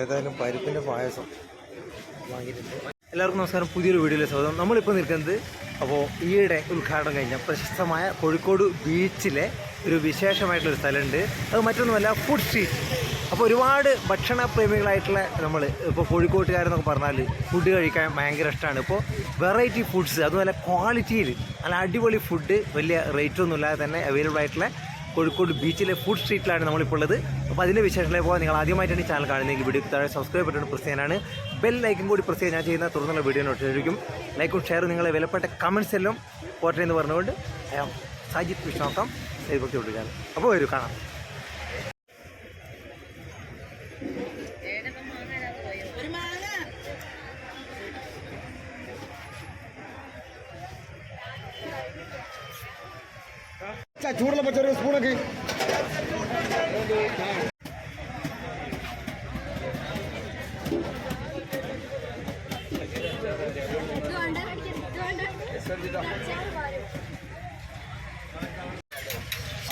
ഏതായാലും പരിപ്പിന്റെ പായസം വാങ്ങിയിട്ടുണ്ട്. എല്ലാവർക്കും നമസ്കാരം. പുതിയൊരു വീഡിയോയിലെ സ്വാഗതം. നമ്മളിപ്പോൾ നിൽക്കുന്നത് അപ്പോൾ ഈയിടെ ഉദ്ഘാടനം കഴിഞ്ഞ പ്രശസ്തമായ കോഴിക്കോട് ബീച്ചിലെ ഒരു വിശേഷമായിട്ടുള്ളൊരു സ്ഥലമുണ്ട്. അത് മറ്റൊന്നുമല്ല ഫുഡ് സ്ട്രീറ്റ് അപ്പോൾ ഒരുപാട് ഭക്ഷണ പ്രേമികളായിട്ടുള്ള നമ്മൾ ഇപ്പോൾ കോഴിക്കോട്ടുകാരെന്നൊക്കെ പറഞ്ഞാൽ ഫുഡ് കഴിക്കാൻ ഭയങ്കര ഇഷ്ടമാണ് ഇപ്പോൾ വെറൈറ്റി ഫുഡ്സ് അതുപോലെ ക്വാളിറ്റിയിൽ നല്ല അടിപൊളി ഫുഡ് വലിയ റേറ്റൊന്നും ഇല്ലാതെ തന്നെ അവൈലബിൾ ആയിട്ടുള്ള കോഴിക്കോട് ബീച്ചിലെ ഫുഡ് സ്ട്രീറ്റിലാണ് നമ്മളിപ്പോൾ ഉള്ളത്. അപ്പോൾ അതിന്റെ വിശേഷങ്ങളിലേക്ക് പോകാൻ നിങ്ങൾ ആദ്യമായിട്ടാണ് ഈ ചാനൽ കാണുന്നതെങ്കിൽ വീഡിയോ താഴെ സബ്സ്ക്രൈബ് ബട്ടൺ പ്രസ് ചെയ്യാനാണ്. ബെൽ ലൈക്കും കൂടി പ്രസ് ചെയ്യാൻ ഞാൻ ചെയ്യുന്ന തുടർന്നുള്ള വീഡിയോ നോട്ടിഫിക്കും ലൈക്കും ഷെയറും നിങ്ങളെ വിലപ്പെട്ട കമൻസ് എല്ലാം പോട്ടെ എന്ന് പറഞ്ഞുകൊണ്ട് സാജിത് വിഷ്ണോക്കം ഫേസ്ബുക്ക് വിടുകയാണ് അപ്പോൾ വരൂ കാണാം.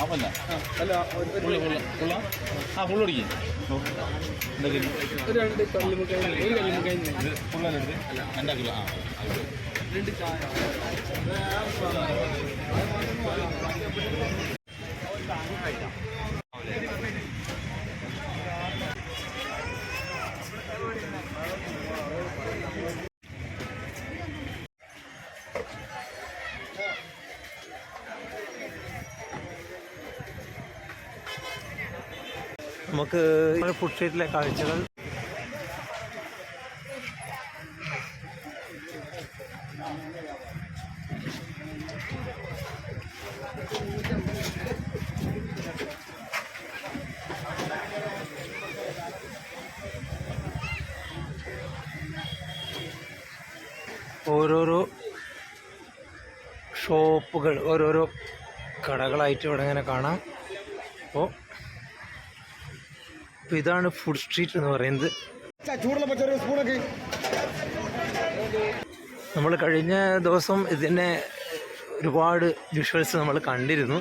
ആവല്ല അല്ല ഫുള്ള് ഫുള്ള് ഫുള്ള ആ ഫുള്ള് അടിക്കും രണ്ട് കല്ലുമുക്കായി ഒരു കല്ലുമുക്കായി ഇത് ഫുള്ളെടുത്ത് രണ്ടാ കിലോ ആ രണ്ട് ചായ നമുക്ക് ഫുഡ് സ്ട്രീറ്റിലെ കാഴ്ചകൾ. ഓരോരോ ഷോപ്പുകൾ ഓരോരോ കടകളായിട്ട് ഇവിടെ ഇങ്ങനെ കാണാം. അപ്പോൾ അപ്പോൾ ഇതാണ് ഫുഡ് സ്ട്രീറ്റ് എന്ന് പറയുന്നത്. നമ്മൾ കഴിഞ്ഞ ദിവസം ഇതിനെ ഒരുപാട് വിഷ്വൽസ് നമ്മൾ കണ്ടിരുന്നു.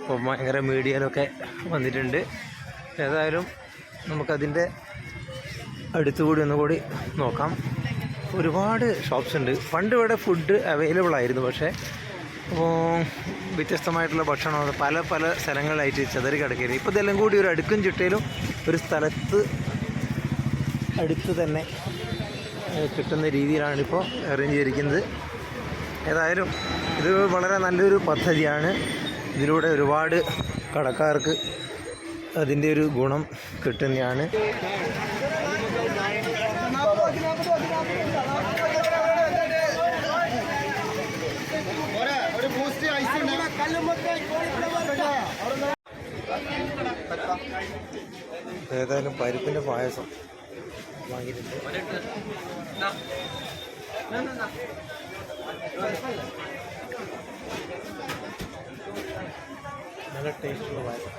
അപ്പോൾ ഭയങ്കര മീഡിയയിലൊക്കെ വന്നിട്ടുണ്ട്. ഏതായാലും നമുക്കതിന്റെ അടുത്തുകൂടി ഒന്നുകൂടി നോക്കാം. ഒരുപാട് ഷോപ്സ് ഉണ്ട്. പണ്ട് ഇവിടെ ഫുഡ് അവൈലബിൾ ആയിരുന്നു പക്ഷേ അപ്പോൾ വ്യത്യസ്തമായിട്ടുള്ള ഭക്ഷണം അത് പല പല സ്ഥലങ്ങളിലായിട്ട് ചതറി കിടക്കരുത് ഇപ്പോൾ ഇതെല്ലാം കൂടി ഒരു അടുക്കും ചിട്ടയിലും ഒരു സ്ഥലത്ത് അടുത്ത് തന്നെ കിട്ടുന്ന രീതിയിലാണ് ഇപ്പോൾ അറേഞ്ച് ചെയ്തിരിക്കുന്നത്. ഏതായാലും ഇത് വളരെ നല്ലൊരു പദ്ധതിയാണ്. ഇതിലൂടെ ഒരുപാട് കടക്കാർക്ക് അതിന്റെ ഒരു ഗുണം കിട്ടുന്നതാണ്. ഏതായാലും പരിപ്പിന്റെ പായസം വാങ്ങിയിട്ടുണ്ട്. നല്ല ടേസ്റ്റുള്ള പായസം.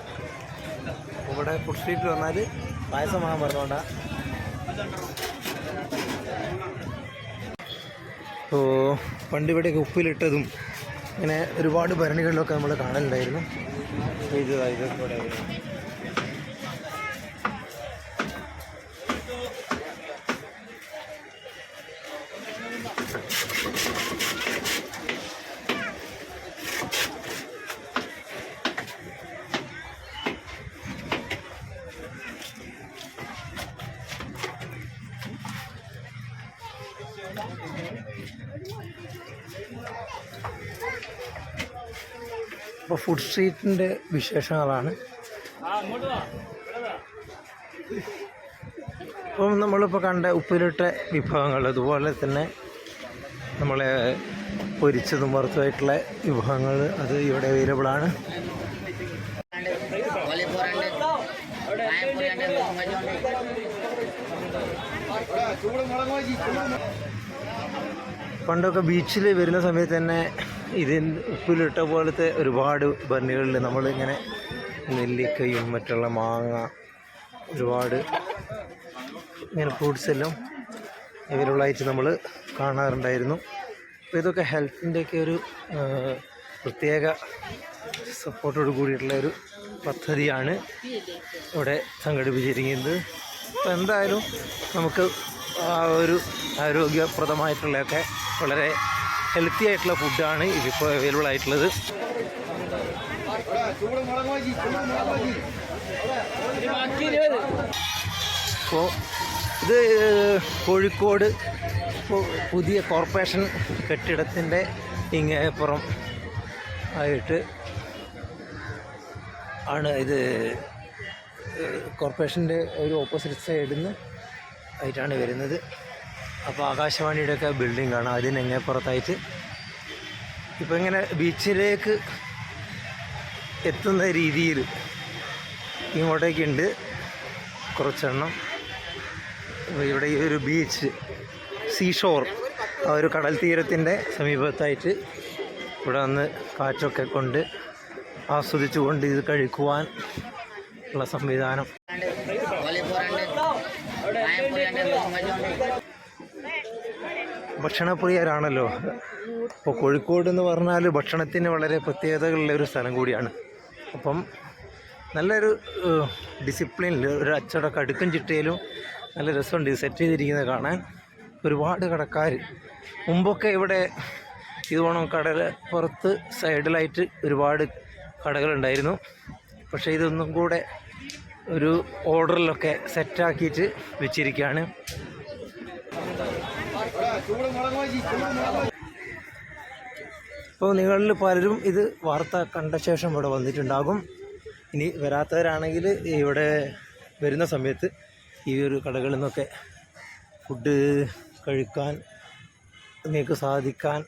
ഇവിടെ ഫുഡ് സ്ട്രീറ്റിൽ വന്നാൽ പായസം വാങ്ങാൻ പറഞ്ഞോണ്ടാ. ഓ പണ്ടിവിടെയൊക്കെ ഉപ്പിലിട്ടതും ഇങ്ങനെ ഒരുപാട് ഭരണികളിലൊക്കെ നമ്മൾ കാണലുണ്ടായിരുന്നു ഇവിടെ ആയിരുന്നു. അപ്പോൾ ഫുഡ് സ്ട്രീറ്റിന്റെ വിശേഷങ്ങളാണ്. അപ്പം നമ്മളിപ്പോൾ കണ്ട ഉപ്പിലിട്ട വിഭവങ്ങൾ അതുപോലെ തന്നെ നമ്മളെ പൊരിച്ചതും വറുത്തതായിട്ടുള്ള വിഭവങ്ങൾ അത് ഇവിടെ അവൈലബിൾ ആണ്. പണ്ടൊക്കെ ബീച്ചിൽ വരുന്ന സമയത്ത് തന്നെ ഇതിന് ഉപ്പിലിട്ട പോലത്തെ ഒരുപാട് ബണ്ണികളിൽ നമ്മളിങ്ങനെ നെല്ലിക്കയും മറ്റുള്ള മാങ്ങ ഒരുപാട് ഇങ്ങനെ ഫ്രൂട്ട്സെല്ലാം എല്ലാം ആയിട്ട് നമ്മൾ കാണാറുണ്ടായിരുന്നു. അപ്പോൾ ഇതൊക്കെ ഹെൽത്തിന്റെയൊക്കെ ഒരു പ്രത്യേക സപ്പോർട്ടോട് കൂടിയിട്ടുള്ള ഒരു പദ്ധതിയാണ് ഇവിടെ സംഘടിപ്പിച്ചിരിക്കുന്നത്. അപ്പോൾ എന്തായാലും നമുക്ക് ആ ഒരു ആരോഗ്യപ്രദമായിട്ടുള്ളതൊക്കെ വളരെ ഹെൽത്തി ആയിട്ടുള്ള ഫുഡാണ് ഇതിപ്പോൾ അവൈലബിൾ ആയിട്ടുള്ളത്. അപ്പോൾ ഇത് കോഴിക്കോട് പുതിയ കോർപ്പറേഷൻ കെട്ടിടത്തിന്റെ ഇങ്ങേപ്പുറം ആയിട്ട് ആണ് ഇത് കോർപ്പറേഷന്റെ ഒരു ഓപ്പോസിറ്റ് സൈഡിൽ നിന്ന് ആയിട്ടാണ് വരുന്നത്. അപ്പോൾ ആകാശവാണിയുടെയൊക്കെ ബിൽഡിംഗ് ആണ്. അതിന് ഇങ്ങേപ്പുറത്തായിട്ട് ഇപ്പോൾ ഇങ്ങനെ ബീച്ചിലേക്ക് എത്തുന്ന രീതിയിൽ ഇങ്ങോട്ടേക്കുണ്ട് കുറച്ചെണ്ണം. ഇവിടെ ഈ ഒരു ബീച്ച് സീഷോർ ആ ഒരു കടൽ തീരത്തിന്റെ സമീപത്തായിട്ട് ഇവിടെ വന്ന് കാറ്റൊക്കെ കൊണ്ട് ആസ്വദിച്ചുകൊണ്ട് ഇത് കഴിക്കുവാൻ ഉള്ള സംവിധാനം ഭക്ഷണപ്രിയരാണല്ലോ. അപ്പോൾ കോഴിക്കോട് എന്ന് പറഞ്ഞാൽ ഭക്ഷണത്തിന് വളരെ പ്രത്യേകതകളുള്ള ഒരു സ്ഥലം കൂടിയാണ്. അപ്പം നല്ലൊരു ഡിസിപ്ലിനിൽ ഒരു അച്ചടക്ക അടുക്കും ചിട്ടയിലും നല്ല രസമുണ്ട് ഇത് സെറ്റ് ചെയ്തിരിക്കുന്നത് കാണാൻ. ഒരുപാട് കടക്കാർ മുമ്പൊക്കെ ഇവിടെ ഇതുപോണം കടൽ പുറത്ത് സൈഡിലായിട്ട് ഒരുപാട് കടകളുണ്ടായിരുന്നു. പക്ഷേ ഇതൊന്നും കൂടെ ഒരു ഓർഡറിലൊക്കെ സെറ്റാക്കിയിട്ട് വെച്ചിരിക്കുകയാണ്. അപ്പോൾ നിങ്ങളിൽ പലരും ഇത് വാർത്ത കണ്ട ശേഷം ഇവിടെ വന്നിട്ടുണ്ടാകും. ഇനി വരാത്തവരാണെങ്കിൽ ഇവിടെ വരുന്ന സമയത്ത് ഈ ഒരു കടകളിൽ നിന്നൊക്കെ ഫുഡ് കഴിക്കാൻ നിങ്ങൾക്ക് സാധിക്കാൻ.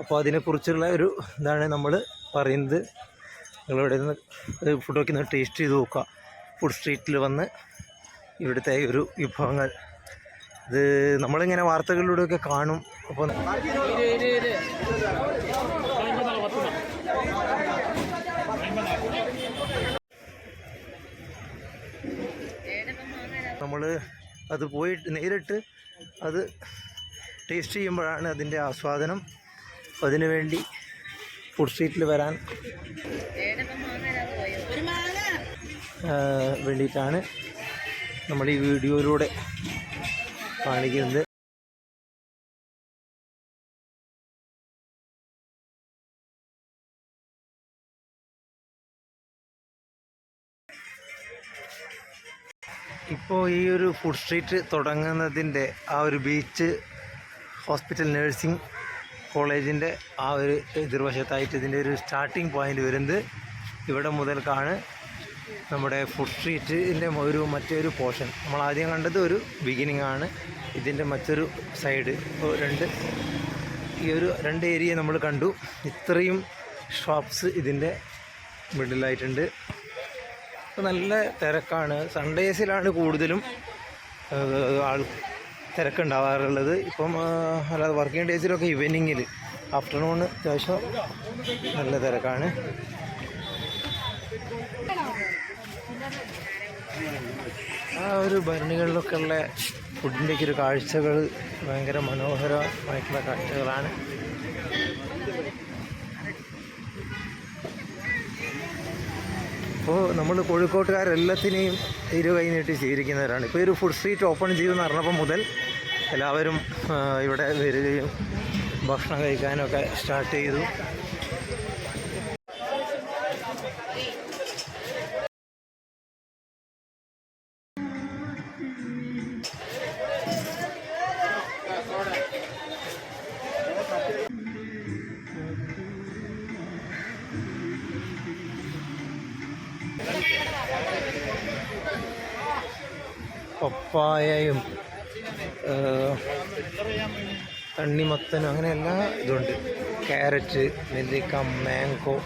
അപ്പോൾ അതിനെക്കുറിച്ചുള്ള ഒരു ഇതാണ് നമ്മൾ പറയുന്നത്. നിങ്ങളിവിടെ നിന്ന് ഫുഡൊക്കെ ഒന്ന് ടേസ്റ്റ് ചെയ്ത് നോക്കുക. ഫുഡ് സ്ട്രീറ്റിൽ വന്ന് ഇവിടുത്തെ ഒരു വിഭവങ്ങൾ. ഇത് നമ്മളിങ്ങനെ വാർത്തകളിലൂടെയൊക്കെ കാണും. അപ്പോൾ നമ്മൾ അത് പോയിട്ട് നേരിട്ട് അത് ടേസ്റ്റ് ചെയ്യുമ്പോഴാണ് അതിന്റെ ആസ്വാദനം. അതിനു വേണ്ടി ഫുഡ് സ്ട്രീറ്റിൽ വരാൻ വേണ്ടിയിട്ടാണ് നമ്മൾ ഈ വീഡിയോയിലൂടെ കാണിക്കുന്നത്. ഇപ്പോൾ ഈ ഒരു ഫുഡ് സ്ട്രീറ്റ് തുടങ്ങുന്നതിന്റെ ആ ഒരു ബീച്ച് ഹോസ്പിറ്റൽ നഴ്സിംഗ് കോളേജിന്റെ ആ ഒരു എതിർവശത്തായിട്ട് ഇതിന്റെ ഒരു സ്റ്റാർട്ടിംഗ് പോയിന്റ് വരുന്നത് ഇവിടെ മുതൽക്കാണ് നമ്മുടെ ഫുഡ് സ്ട്രീറ്റിന്റെ ഒരു മറ്റൊരു പോർഷൻ നമ്മൾ ആദ്യം കണ്ടത് ഒരു ബിഗിനിങ് ആണ്. ഇതിന്റെ മറ്റൊരു സൈഡ് ഇപ്പോൾ രണ്ട് ഈ ഒരു രണ്ട് ഏരിയ നമ്മൾ കണ്ടു. ഇത്രയും ഷോപ്സ് ഇതിന്റെ മിഡിലായിട്ടുണ്ട് നല്ല തിരക്കാണ്. സൺഡേസിലാണ് കൂടുതലും ആൾ തിരക്കുണ്ടാവാറുള്ളത്. ഇപ്പം അല്ലാതെ വർക്കിംഗ് ഡേയ്സിലൊക്കെ ഈവനിങ്ങിൽ ആഫ്റ്റർനൂൺ അത്യാവശ്യം നല്ല തിരക്കാണ്. ആ ഒരു ഭരണികളിലൊക്കെ ഉള്ള ഫുഡിന്റെയൊക്കെ ഒരു കാഴ്ചകൾ ഭയങ്കര മനോഹരമായിട്ടുള്ള കാഴ്ചകളാണ്. അപ്പോൾ നമ്മൾ കോഴിക്കോട്ടുകാരെല്ലാത്തിനെയും ഇരു കൈ സ്വീകരിക്കുന്നവരാണ്. ഇപ്പോൾ ഒരു ഫുഡ് സ്ട്രീറ്റ് ഓപ്പൺ ചെയ്തെന്ന് പറഞ്ഞപ്പോൾ മുതൽ എല്ലാവരും ഇവിടെ വരികയും ഭക്ഷണം കഴിക്കാനൊക്കെ സ്റ്റാർട്ട് ചെയ്തു. പപ്പായയും തണ്ണിമത്തനും അങ്ങനെ എല്ലാ ഇതുണ്ട്. ക്യാരറ്റ് നെല്ലിക്ക മാങ്കോ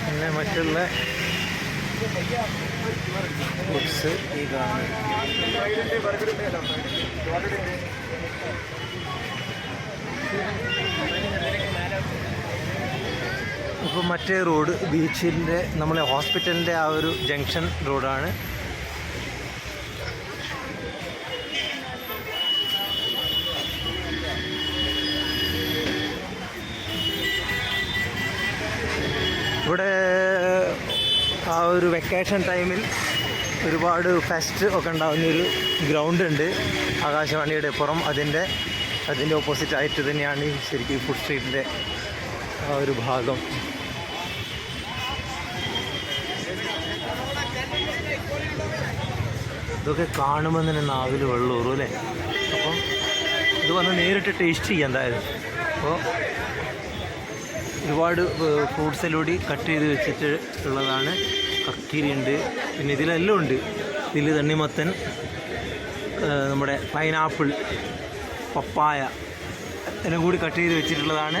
പിന്നെ മറ്റുള്ള ഫുഡ്സ് ഈ കാണും ഇപ്പം മറ്റേ റോഡ് ബീച്ചിന്റെ നമ്മളെ ഹോസ്പിറ്റലിന്റെ ആ ഒരു ജംഗ്ഷൻ റോഡാണ്. ഇവിടെ ആ ഒരു വെക്കേഷൻ ടൈമിൽ ഒരുപാട് ഫെസ്റ്റ് ഒക്കെ ഉണ്ടാകുന്ന ഒരു ഗ്രൗണ്ട് ഉണ്ട്. ആകാശവാണിയുടെ പുറം. അതിന്റെ അതിന്റെ ഓപ്പോസിറ്റ് ആയിട്ട് തന്നെയാണ് ശരിക്കും ഫുഡ് സ്ട്രീറ്റിന്റെ ആ ഒരു ഭാഗം. ഇതൊക്കെ കാണുമ്പോൾ തന്നെ നാവിൽ വെള്ളം ഊറും അല്ലേ? അപ്പം ഇത് വന്ന് നേരിട്ട് ടേസ്റ്റ് ചെയ്യാം എന്തായാലും. അപ്പോൾ ഒരുപാട് ഫ്രൂട്ട്സിലൂടെ കട്ട് ചെയ്ത് വെച്ചിട്ട് ഉള്ളതാണ്. കക്കിരി ഉണ്ട്. പിന്നെ ഇതിലെല്ലാം ഉണ്ട്. ഇതിൽ തണ്ണിമത്തൻ നമ്മുടെ പൈനാപ്പിൾ പപ്പായ എല്ലാം കൂടി കട്ട് ചെയ്ത് വെച്ചിട്ടുള്ളതാണ്.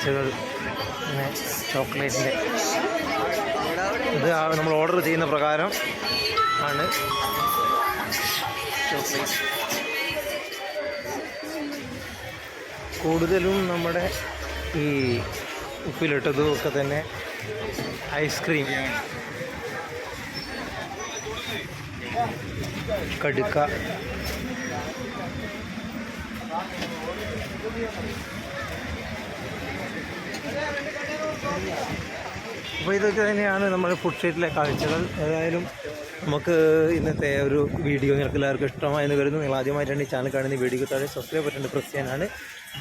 പുതുമയുള്ള പിന്നെ ചോക്ലേറ്റിന്റെ. ഇത് നമ്മൾ ഓർഡർ ചെയ്യുന്ന പ്രകാരം ആണ് ചോക്ലേറ്റ്. കൂടുതലും നമ്മുടെ ഈ ഉപ്പിലിട്ടതും ഒക്കെ തന്നെ ഐസ്ക്രീം. കടുക്ക. അപ്പോൾ ഇതൊക്കെ തന്നെയാണ് നമ്മുടെ ഫുഡ് സ്ട്രീറ്റിലെ കാഴ്ചകൾ. ഏതായാലും നമുക്ക് ഇന്നത്തെ ഒരു വീഡിയോ നിങ്ങൾക്ക് എല്ലാവർക്കും ഇഷ്ടമായെന്ന് കരുതുന്നു. നിങ്ങൾ ആദ്യമായിട്ടാണ് ഈ ചാനൽ കാണുന്ന വീഡിയോ താഴെ സബ്സ്ക്രൈബ് ബട്ടൺ പ്രസ് ചെയ്യാനാണ്.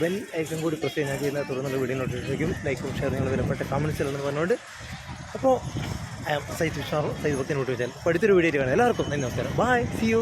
ബെൽ ഐക്കൺ കൂടി പ്രസ് ചെയ്യാൻ ചെയ്യുന്ന തുടർന്നുള്ള വീഡിയോ നോട്ടിഫിക്കേഷൻ ലൈക്കും ഷെയർ നിങ്ങൾ വിലപ്പെട്ട കമൻസ് എന്ന് പറഞ്ഞുകൊണ്ട് അപ്പോൾ സൈറ്റ് വിഷ്ണു സൈറ്റ് ഭക്തി നോട്ട് പഠിത്തൊരു വീഡിയോ കാണാം. എല്ലാവർക്കും നന്ദി നമസ്കാരം. By C U